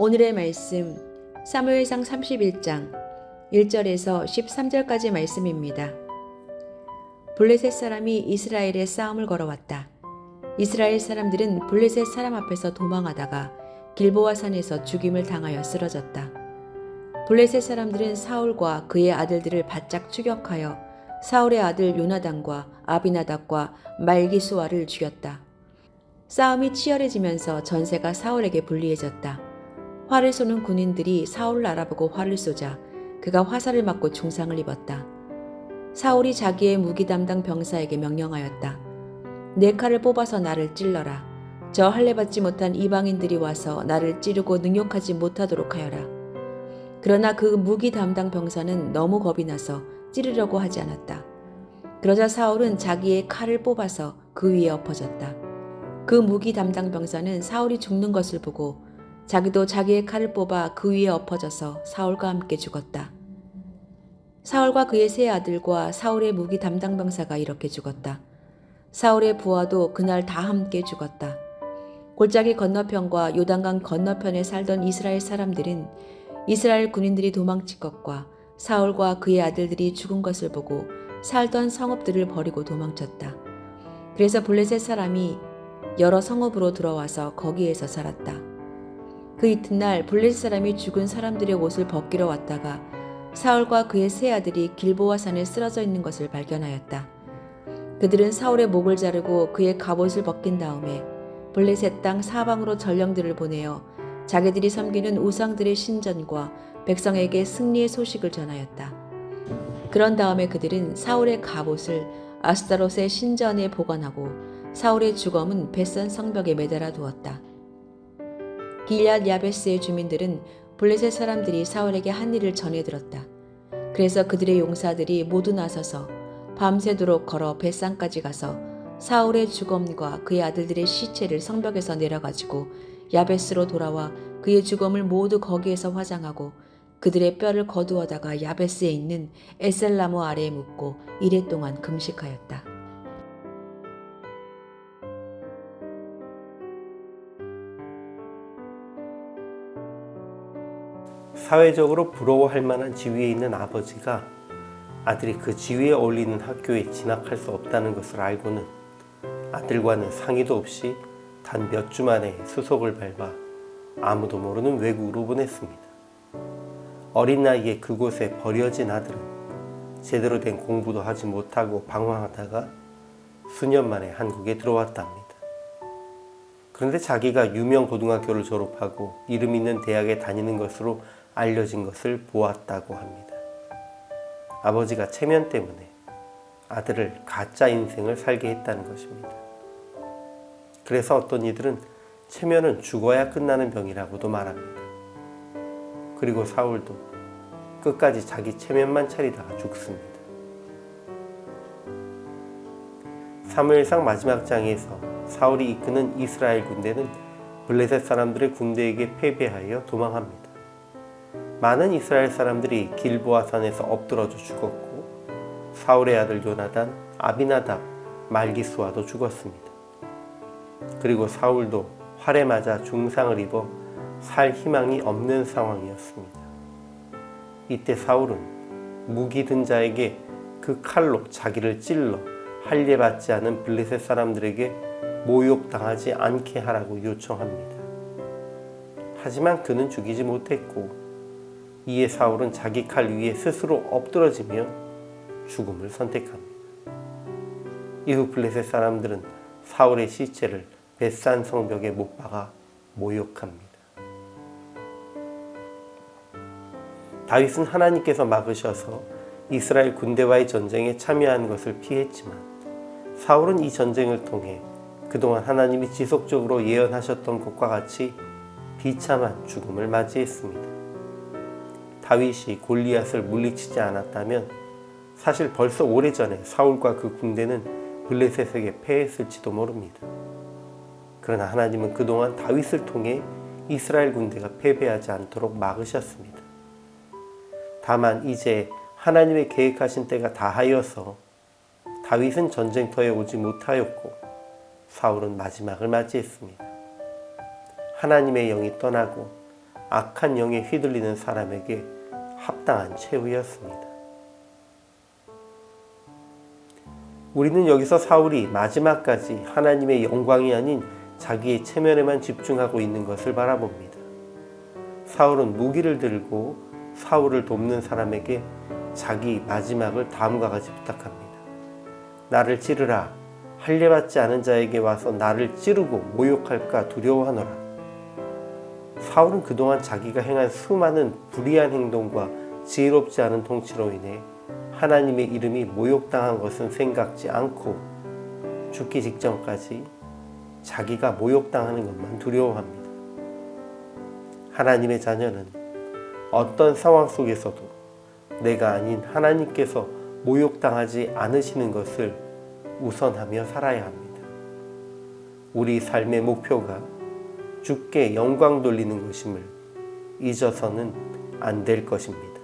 오늘의 말씀 사무엘상 31장 1절에서 13절까지 말씀입니다. 블레셋 사람이 이스라엘에 싸움을 걸어왔다. 이스라엘 사람들은 블레셋 사람 앞에서 도망하다가 길보아 산에서 죽임을 당하여 쓰러졌다. 블레셋 사람들은 사울과 그의 아들들을 바짝 추격하여 사울의 아들 요나단과 아비나답과 말기수아를 죽였다. 싸움이 치열해지면서 전세가 사울에게 불리해졌다. 활을 쏘는 군인들이 사울을 알아보고 활을 쏘자 그가 화살을 맞고 중상을 입었다. 사울이 자기의 무기 담당 병사에게 명령하였다. 네 칼을 뽑아서 나를 찔러라. 저 할례 받지 못한 이방인들이 와서 나를 찌르고 능욕하지 못하도록 하여라. 그러나 그 무기 담당 병사는 너무 겁이 나서 찌르려고 하지 않았다. 그러자 사울은 자기의 칼을 뽑아서 그 위에 엎어졌다. 그 무기 담당 병사는 사울이 죽는 것을 보고 자기도 자기의 칼을 뽑아 그 위에 엎어져서 사울과 함께 죽었다. 사울과 그의 세 아들과 사울의 무기 담당 병사가 이렇게 죽었다. 사울의 부하도 그날 다 함께 죽었다. 골짜기 건너편과 요단강 건너편에 살던 이스라엘 사람들은 이스라엘 군인들이 도망친 것과 사울과 그의 아들들이 죽은 것을 보고 살던 성읍들을 버리고 도망쳤다. 그래서 블레셋 사람이 여러 성읍으로 들어와서 거기에서 살았다. 그 이튿날 블레셋 사람이 죽은 사람들의 옷을 벗기러 왔다가 사울과 그의 세 아들이 길보아 산에 쓰러져 있는 것을 발견하였다. 그들은 사울의 목을 자르고 그의 갑옷을 벗긴 다음에 블레셋 땅 사방으로 전령들을 보내어 자기들이 섬기는 우상들의 신전과 백성에게 승리의 소식을 전하였다. 그런 다음에 그들은 사울의 갑옷을 아스타롯의 신전에 보관하고 사울의 주검은 벳선 성벽에 매달아 두었다. 길앗 야베스의 주민들은 블레셋 사람들이 사울에게 한 일을 전해 들었다. 그래서 그들의 용사들이 모두 나서서 밤새도록 걸어 벳산까지 가서 사울의 주검과 그의 아들들의 시체를 성벽에서 내려가지고 야베스로 돌아와 그의 주검을 모두 거기에서 화장하고 그들의 뼈를 거두어다가 야베스에 있는 에셀나무 아래에 묻고 이래 동안 금식하였다. 사회적으로 부러워할 만한 지위에 있는 아버지가 아들이 그 지위에 어울리는 학교에 진학할 수 없다는 것을 알고는 아들과는 상의도 없이 단 몇 주 만에 수속을 밟아 아무도 모르는 외국으로 보냈습니다. 어린 나이에 그곳에 버려진 아들은 제대로 된 공부도 하지 못하고 방황하다가 수년 만에 한국에 들어왔답니다. 그런데 자기가 유명 고등학교를 졸업하고 이름 있는 대학에 다니는 것으로 알려진 것을 보았다고 합니다. 아버지가 체면 때문에 아들을 가짜 인생을 살게 했다는 것입니다. 그래서 어떤 이들은 체면은 죽어야 끝나는 병이라고도 말합니다. 그리고 사울도 끝까지 자기 체면만 차리다가 죽습니다. 사무엘상 마지막 장에서 사울이 이끄는 이스라엘 군대는 블레셋 사람들의 군대에게 패배하여 도망합니다. 많은 이스라엘 사람들이 길보아 산에서 엎드러져 죽었고 사울의 아들 요나단, 아비나답, 말기수아도 죽었습니다. 그리고 사울도 활에 맞아 중상을 입어 살 희망이 없는 상황이었습니다. 이때 사울은 무기 든 자에게 그 칼로 자기를 찔러 할례 받지 않은 블레셋 사람들에게 모욕당하지 않게 하라고 요청합니다. 하지만 그는 죽이지 못했고 이에 사울은 자기 칼 위에 스스로 엎드러지며 죽음을 선택합니다. 이후 블레셋 사람들은 사울의 시체를 벳산 성벽에 못 박아 모욕합니다. 다윗은 하나님께서 막으셔서 이스라엘 군대와의 전쟁에 참여한 것을 피했지만 사울은 이 전쟁을 통해 그동안 하나님이 지속적으로 예언하셨던 것과 같이 비참한 죽음을 맞이했습니다. 다윗이 골리앗을 물리치지 않았다면 사실 벌써 오래전에 사울과 그 군대는 블레셋에게 패했을지도 모릅니다. 그러나 하나님은 그동안 다윗을 통해 이스라엘 군대가 패배하지 않도록 막으셨습니다. 다만 이제 하나님의 계획하신 때가 다하여서 다윗은 전쟁터에 오지 못하였고 사울은 마지막을 맞이했습니다. 하나님의 영이 떠나고 악한 영에 휘둘리는 사람에게 합당한 최후였습니다. 우리는 여기서 사울이 마지막까지 하나님의 영광이 아닌 자기의 체면에만 집중하고 있는 것을 바라봅니다. 사울은 무기를 들고 사울을 돕는 사람에게 자기 마지막을 다음과 같이 부탁합니다. 나를 찌르라. 할례받지 않은 자에게 와서 나를 찌르고 모욕할까 두려워하노라. 사울은 그동안 자기가 행한 수많은 불의한 행동과 지혜롭지 않은 통치로 인해 하나님의 이름이 모욕당한 것은 생각지 않고 죽기 직전까지 자기가 모욕당하는 것만 두려워합니다. 하나님의 자녀는 어떤 상황 속에서도 내가 아닌 하나님께서 모욕당하지 않으시는 것을 우선하며 살아야 합니다. 우리 삶의 목표가 주께 영광 돌리는 것임을 잊어서는 안 될 것입니다.